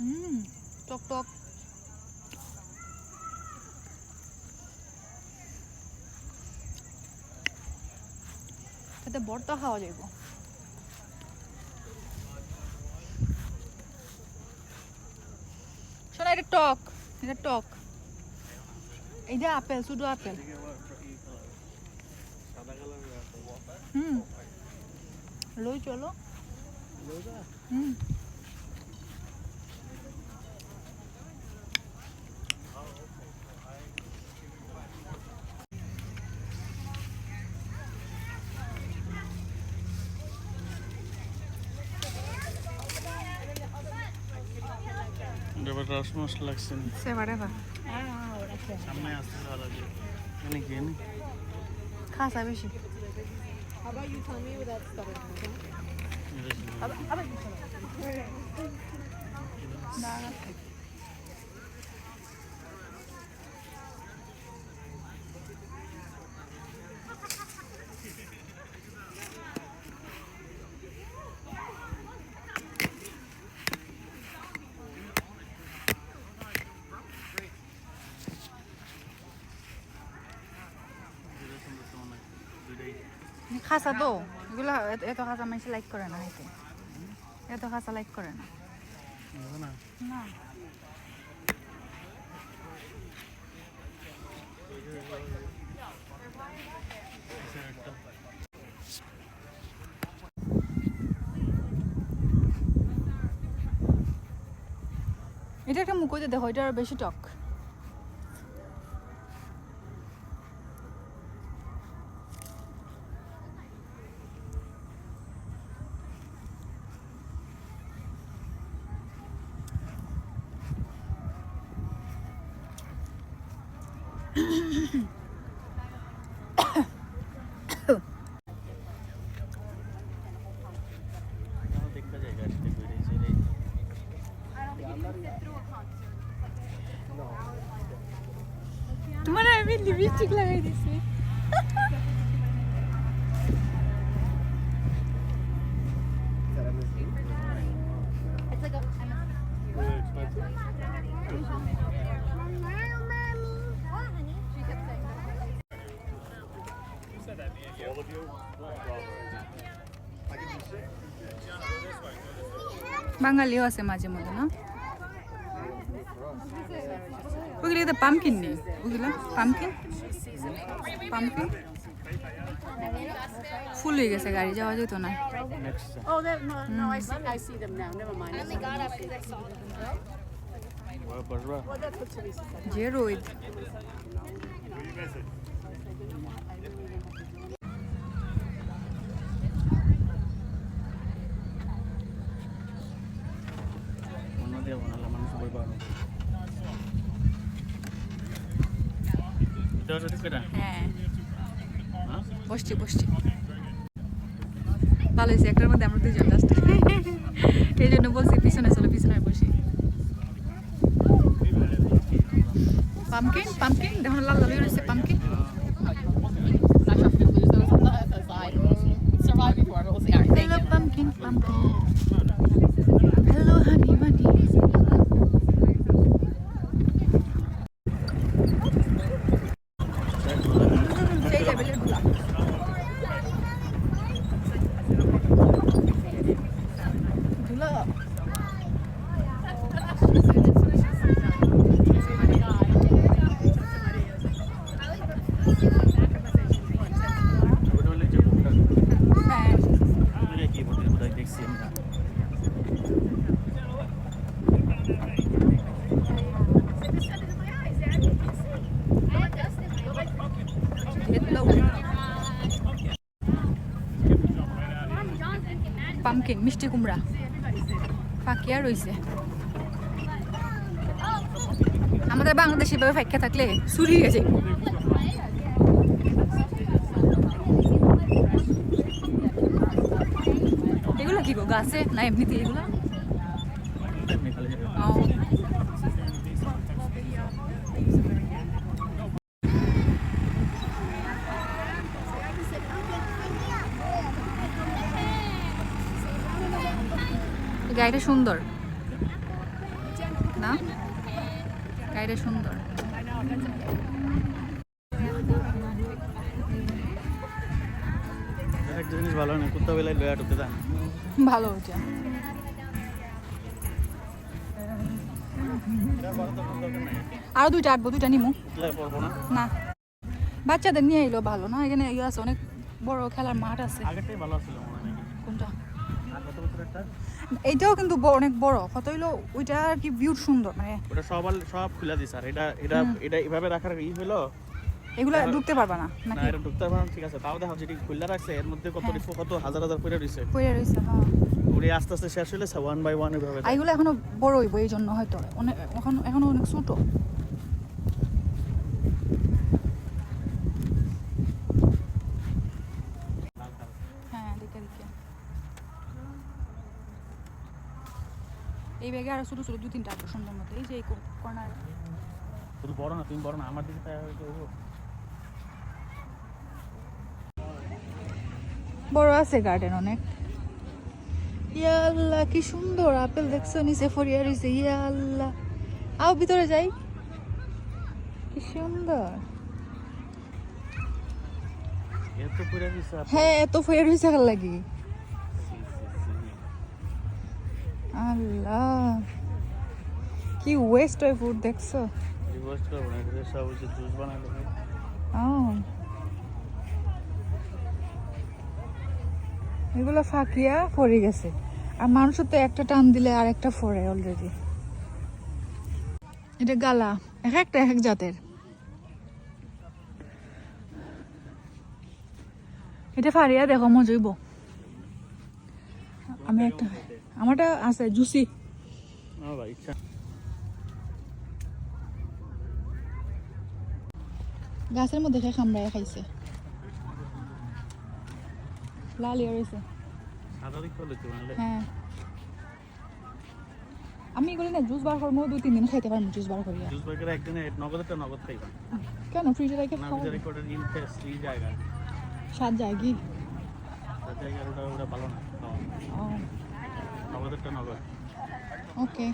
হুম, টক টক। এতে বর্তা খাওয়া যাইব। শোনা, এটা টক এটা টক। এইটা আপেল, শুধু আপেল। হুম। লই চলো। হুম। রস মশলা লাগছে না। সে whatever সামনে আসতে ভালো লাগে এখানে কি এনে খাসা বেশি How about you tell me what that stuff is? খাসা তো এগুলো এত- খাসা মানুষ লাইক করে না হয়তো এত খাসা লাইক করে না। না। এটা একটা মুখোতে দেখো এটা আরও বেশি টক তাও দেখা যায় গাছটা করে ছেড়ে তোমার আমি লিপস্টিক লাগাই দিছি বাঙালিও আছে মাঝে মধ্যে না? ওগুলো তো পামকিন নেই ওগুলো পামকিন পামকিন ফুল হয়ে গেছে গাড়ি যাওয়া যেত না। নেক্সট Oh, হ্যাঁ। হ্যাঁ? বসছি বসছি। ভালো হয়েছে একটার মধ্যে আমরা দুজন লাস্ট এই জন্য বলছি পিছনে চলো পিছনে বসি। পামকিন পামকিন দেখুন লাল লাল হয়ে রয়েছে pumpkin Not sure if pumpkin মিষ্টি কুমড়া। ফাঁকিয়া রয়েছে আমাদের বাংলাদেশে এভাবে ফাঁকিয়া থাকলে চুরি হয়ে যায়। এগুলো কি গো গাছে না এমনিতে এগুলো? ও। গাড়িটা সুন্দর। এটা সুন্দর। জিনিস ভালো না কুত্তা বেলায় লয়া ঢুকতে দেন ভালো হচ্ছে এটা বড় তো কোনো দরকার নাই আরও দুইটা আটবো দুইটা নিমু। না। বাচ্চাদের নিয়ে এলো ভালো না? এখানে ইয়ে অনেক বড় খেলার মাঠ আছে। আগেরটাই ভালো ছিল মনে হয় নাকি কোনটা এইটাও কিন্তু অনেক বড় কত হইল ওইটা আর কি ভিউ সুন্দর মানে ওটা সব সব খুলে দিছে আর এটা এটা এটা এভাবে রাখার ই হলো এগুলো ঢুকতে পারবা না না নাকি? এটা ঢুকতে পারলাম ঠিক আছে তাও দেখো যেটি খুলে রাখছে এর মধ্যে কত হ্যাঁ। কত হাজার হাজার করে রইছে। পড়ে রয়েছে হ্যাঁ। ওরে আস্তে আস্তে শেষ হলে ওয়ান বাই ওয়ান এভাবে এগুলো এখনও বড় হইব এই জন্য হয়তো অনেক এখন এখনও অনেক ছোট হ্যাঁ দেখে দেখে এই ব্যাগে আরও ছোট ছোট দু তিনটা আছে সুন্দর মতো। এই যে এই কর্নার তুমি বড় না তুমি বড় না আমার দিকে বড় আছে গার্ডেন অনেক। ইয়াল্লা কি সুন্দর আপেল দেখছ নিচে ফরিয়া রয়েছে ইয়াল্লা। আও ভিতরে যাই। কি সুন্দর। হ্যাঁ এত ফরিয়া রয়েছে লাগি। আল্লাহ। কি ওয়েস্ট হয় ফুড দেখছ? রিভার্স করব না এটা সব হচ্ছে জুস বানালো এগুলো ফাঁকিয়া ফরে গেছে। আর মানুষের তো একটা টান দিলে আর একটা ফরে অলরেডি এটা গালা এক একটা এক এক জাতের। এটা ফারিয়া দেখো মজইব। আমি একটা আমারটা আছে জুসি। গাছের মধ্যে খেয়ে খামড়ায় খাইছে। লাল ইয়ে রয়েছে। হ্যাঁ। আমি এগুলো না জুস বার করব দুই তিন দিন খাইতে পারব জুস বার করিয়া। জুস বাইকের একদিনে নগদটা নগদ খাইবা। কেন? ফ্রিজে রেখে না খাওয়া বিচারে কোটার ইনফেস জায়গা যায় কি? তার জায়গা ওটা ওটা ভালো না। খাওয়া। নগদেরটা নগদ ওকে